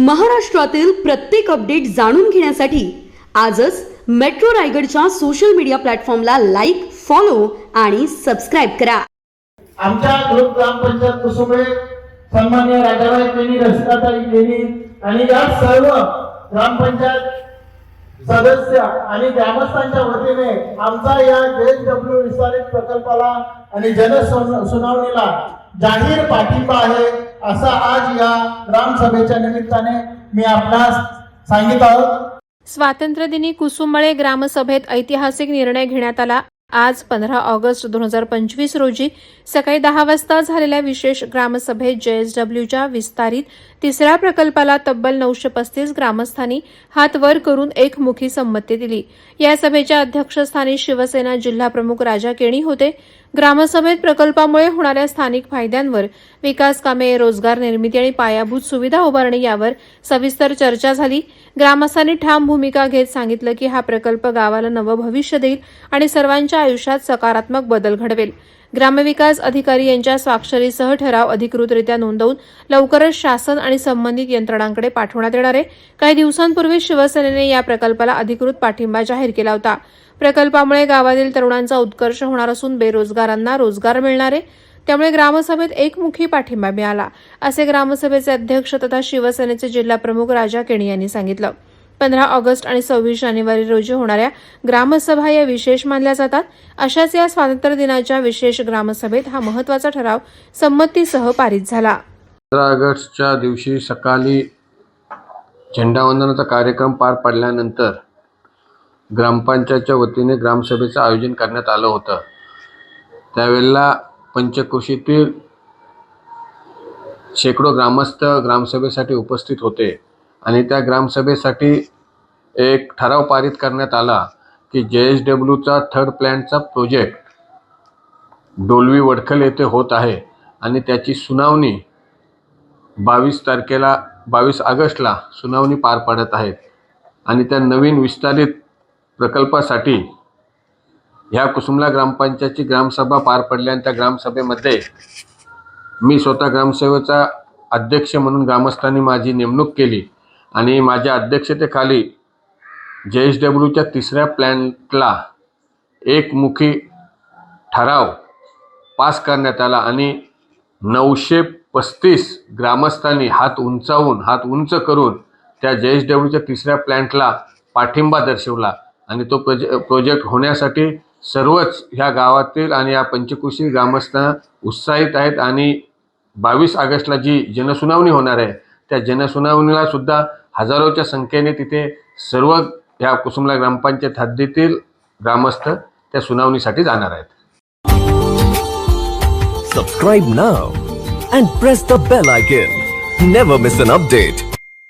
महाराष्ट्रातील प्रत्येक अपडेट जाणून घेण्यासाठी आजच मेट्रो रायगडच्या सोशल मीडिया प्लॅटफॉर्मला लाईक फॉलो आणि सबस्क्राईब करा. आमच्या ग्रुप ग्रामपंचायत कुसुमे सन्मान्य राजाबाई केनी रसिकाताई केनी आणि या सर्व ग्रामपंचायत सदस्य आणि ग्रामस्थांच्या वतीने आमचा या डब्ल्यू विस्तारित प्रकल्पाला आणि जनसुनावणीला जाहीर पाठिंबा आहे असा आज या ग्रामसभेच्या निमित्ताने मी आपणास सांगित आहोत. स्वातंत्र्यदिनी कुसुंबळे ग्रामसभेत ऐतिहासिक निर्णय घेण्यात आला. आज पंधरा ऑगस्ट दोन हजार पंचवीस रोजी सकाळी दहा वाजता झालेल्या विशेष ग्रामसभेत जेएसडब्ल्यूच्या विस्तारित तिसऱ्या प्रकल्पाला तब्बल नऊशे पस्तीस ग्रामस्थांनी हात वर करून एकमुखी संमती दिली. या सभेच्या अध्यक्षस्थानी शिवसेना जिल्हाप्रमुख राजा केणी होते. ग्रामसभेत प्रकल्पामुळे होणाऱ्या स्थानिक फायद्यांवर विकास कामे रोजगार निर्मिती आणि पायाभूत सुविधा उभारणी यावर सविस्तर चर्चा झाली. ग्रामस्थांनी ठाम भूमिका घेत सांगितलं की हा प्रकल्प गावाला नवं भविष्य देईल आणि सर्वांच्या आयुष्यात सकारात्मक बदल घडवेल. ग्रामविकास अधिकारी यांच्या स्वाक्षरीसह ठराव अधिकृतरित्या नोंदवून लवकरच शासन आणि संबंधित यंत्रणांकडे पाठवण्यात येणार आहे. काही दिवसांपूर्वी शिवसेनेने या प्रकल्पाला अधिकृत पाठिंबा जाहीर केला होता. प्रकल्पामुळे गावातील तरुणांचा उत्कर्ष होणार असून बेरोजगारांना रोजगार मिळणार आहे. त्यामुळे ग्रामसभेत एकमुखी पाठिंबा मिळाला असे ग्रामसभेचे अध्यक्ष तथा शिवसेनेचे जिल्हाप्रमुख राजा केणी यांनी सांगितलं. पंधरा ऑगस्ट आणि सव्वीस जानेवारी रोजी होणाऱ्या ग्रामसभा या विशेष मानल्या जातात. अशाच या स्वातंत्र्य दिनाच्या विशेष ग्रामसभेत हा महत्त्वाचा ठराव संमतीसह पारित झाला. पंधरा ऑगस्टच्या दिवशी सकाळी झेंडावंदनाचा कार्यक्रम पार पडल्यानंतर ग्रामपंचायतच्या वतीने ग्रामसभेचं आयोजन करण्यात आलं होतं. त्यावेळेला पंचक्रोशीतील शेकडो ग्रामस्थ ग्रामसभेसाठी उपस्थित होते आणि त्या ग्रामसभेसाठी एक ठराव पारित करण्यात आला की जे एस डब्ल्यूचा थर्ड प्लॅनचा प्रोजेक्ट डोलवी वडखल येथे होत आहे आणि त्याची सुनावणी बावीस तारखेला बावीस ऑगस्टला सुनावणी पार पडत आहेत आणि त्या नवीन विस्तारित प्रकल्पासाठी ह्या कुसुमला ग्रामपंचायतची ग्रामसभा पार पडली आणि त्या ग्रामसभेमध्ये मी स्वतः ग्रामसेवेचा अध्यक्ष म्हणून ग्रामस्थांनी माझी नेमणूक केली आणि माझ्या अध्यक्षतेखाली जे एस डब्ल्यूच्या तिसऱ्या प्लॅनला एकमुखी ठराव पास करण्यात आला आणि नऊशे पस्तीस ग्रामस्थांनी हात उंचावून हात उंच करून त्या जे एस डब्ल्यूच्या तिसऱ्या प्लॅन्टला पाठिंबा दर्शवला आणि तो प्रोजे प्रोजेक्ट होण्यासाठी सर्वच ह्या गावातील आणि या पंचकृषी ग्रामस्थ उत्साहित आहेत आणि बावीस ऑगस्टला जी जनसुनावणी होणार आहे त्या जनसुनावणीला सुद्धा हजारोच्या संख्येने तिथे सर्व ह्या कुसुमला ग्रामपंचायत हद्दीतील ग्रामस्थ त्या सुनावणीसाठी जाणार आहेत. Subscribe now and press the bell icon never miss an update